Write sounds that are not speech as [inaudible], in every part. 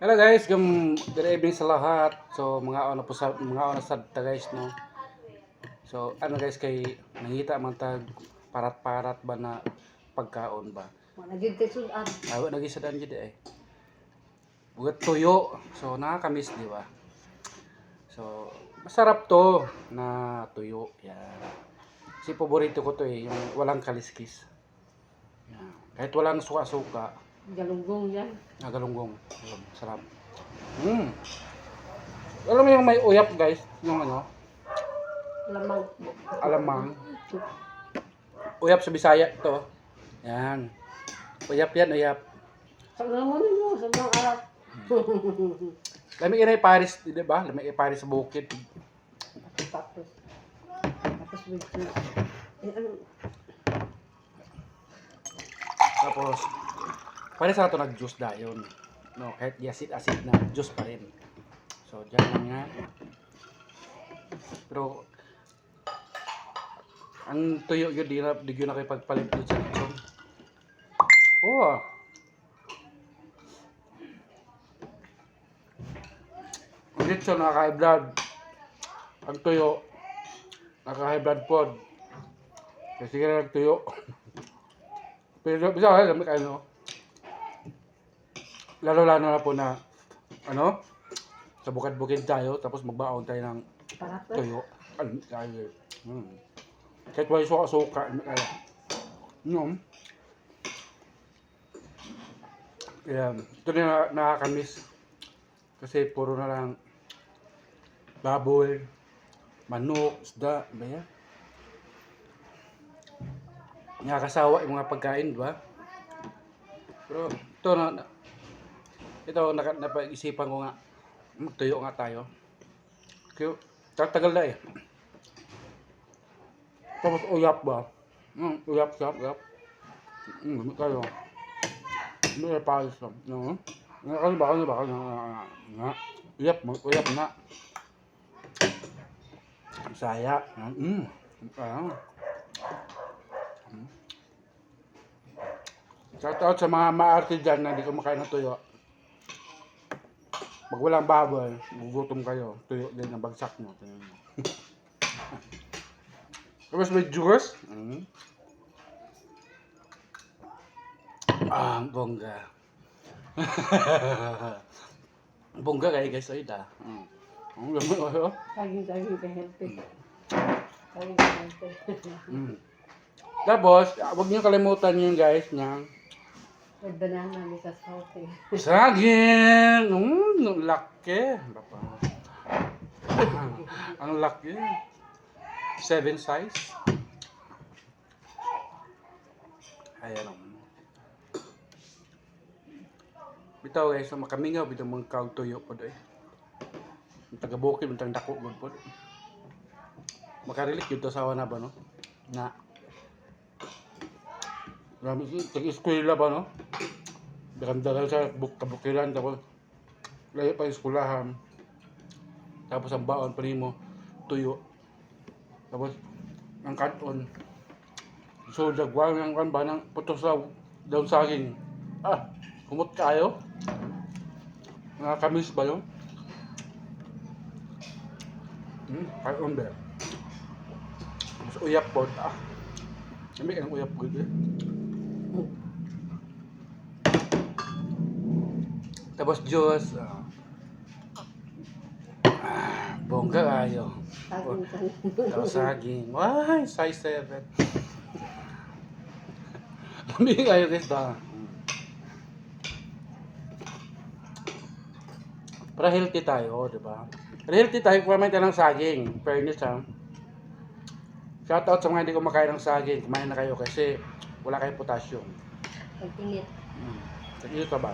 Hello guys, gum good evening sa lahat. So mga ano po sa mga ano sa ta guys no. So ano guys kay nangita man tag parat-parat ba na pagkaon ba. Wala gyud kay sudan. Awa nagi sa dan gid eh. Bugat tuyo. So nakakamiss di ba? So masarap to na tuyo. Yan. Si paborito ko to eh, yung walang kaliskis. Yan. Kahit walang suka-suka, Galunggong yan. Nagalunggong. Ayun, sarap. Mm. Alam mo yung may uyap guys, yung ano, Lamang. alamang. Uyap sa Bisaya ito. Yan. Uyap yan, uyap. Sa mo ninyo, sa mga arap. Lamig ina Paris, di ba? Lamig Paris sa bukid. Tapos. Tapos with juice. Eh, ano? Tapos, pare sa ito nag-juice dayon. No, kahit acid-acid na, juice pa rin. So, dyan lang nga. Pero, ang tuyo yun, di na, di yun na kayo pagpalit sa lechon. Oh! Ang lechon, nakaka-high blood. Ang tuyo, nakaka-high pod. Kasi nga nagtuyo. [laughs] Pero bisa ka, gamit kayo, no? Lalo-lalo na po na, ano, sa bukid-bukid tayo, tapos magbaon tayo ng Parap eh. tuyo. Ano, tayo. Hmm. Kahit wala suka-suka, ano kaya. No. Kaya, ito na nakakamiss. Kasi puro na lang baboy, manok, isda, ba yan? Nakakasawa yung mga pagkain, di ba? Pero ito na ito napag-isipan ko nga magtuyo nga tayo. Kaya tatagal na eh. Tapos uyap ba? Mm, uyap, uyap, uyap. Mm, kayo. May palis lang. No? Ano ba? Ano ba? Ano ba? Nga. Uyap, uyap na. Saya. Mm. Ah. Shout out sa mga maarte dyan na hindi kumakain ng tuyo. Pag walang baboy, gugutom kayo. Tuyo din ang bagsak nyo. Tingnan nyo. Tapos may juice. Mm. Ah, bongga. [laughs] bongga kayo guys, ay da. Mm. Ang lamang kayo. Saging, saging ka healthy. Saging ka healthy. Mm. Tapos, huwag niyo kalimutan yun guys, niyang With banana, may sa healthy. Saging! Mm, ang laki. Bapa. ang laki. Seven size. Ayan o. Bitaw guys, sa makamingaw, bitaw mga kag tuyo po doy. Ang taga-bukid, ang dako good po. Makarilik yun to sa na ba, no? Na. Marami, tag-eskwela ba, no? Dagan-dagan sa buk kabukiran tapos layo pa eskulahan. Tapos ang baon pa mo tuyo. Tapos ang katon. So dagwang ang kan ba ng putos sa daw saging. Ah, kumot kayo. Nakakamis ba yun? Hmm, kayon ba? Tapos uyap po. Ah, kami ka ng uyap po eh. Tapos juice. ah. Ah, bongga saging. Tapos saging. Why? Size 7. Bumili kayo guys ba? Para healthy tayo, di ba? Para healthy tayo, kumain tayo ng saging. Fairness ha. Shoutout sa mga hindi kumakain ng saging. Kumain na kayo kasi wala kayong potassium. Pag-init. Hmm. Ka ba?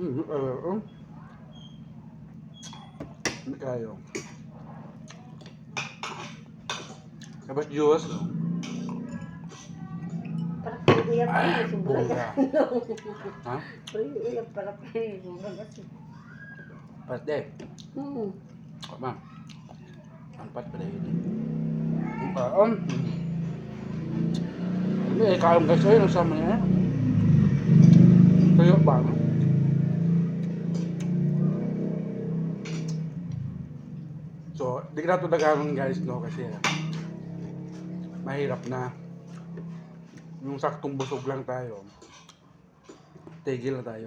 Uh, uh. Hindi kayo. Tapos juice. Parang uyap pa Ay, yun. Sobrang bongga. Ha? Uyap para pa yun. Sobrang kasi. Parte. Hmm. Kama. Empat pala yun. Kaon. Hindi, kaon guys. Ayun, ang sama niya. Tuyo ba? no? So, di ka na ito nagkaroon guys, no? Kasi mahirap na. Yung saktong busog lang tayo. Tigil na tayo.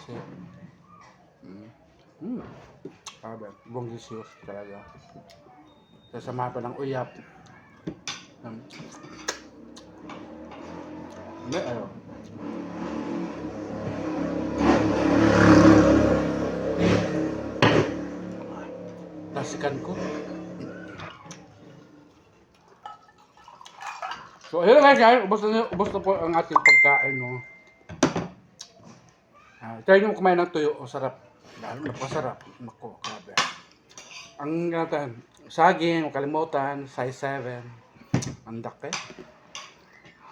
Kasi, mm, mm, sabi, bonggisiyos talaga. Sasama pa ng uyap. Um, hindi, ayaw. Nasikan ko. So, ayun na guys, ubos na, ubos na po ang ating pagkain, no. Ah, try nyo kumain ng tuyo, o sarap. Lalo napasarap. Nako, grabe. Ang natin, saging, kalimutan, size 7. Ang daki.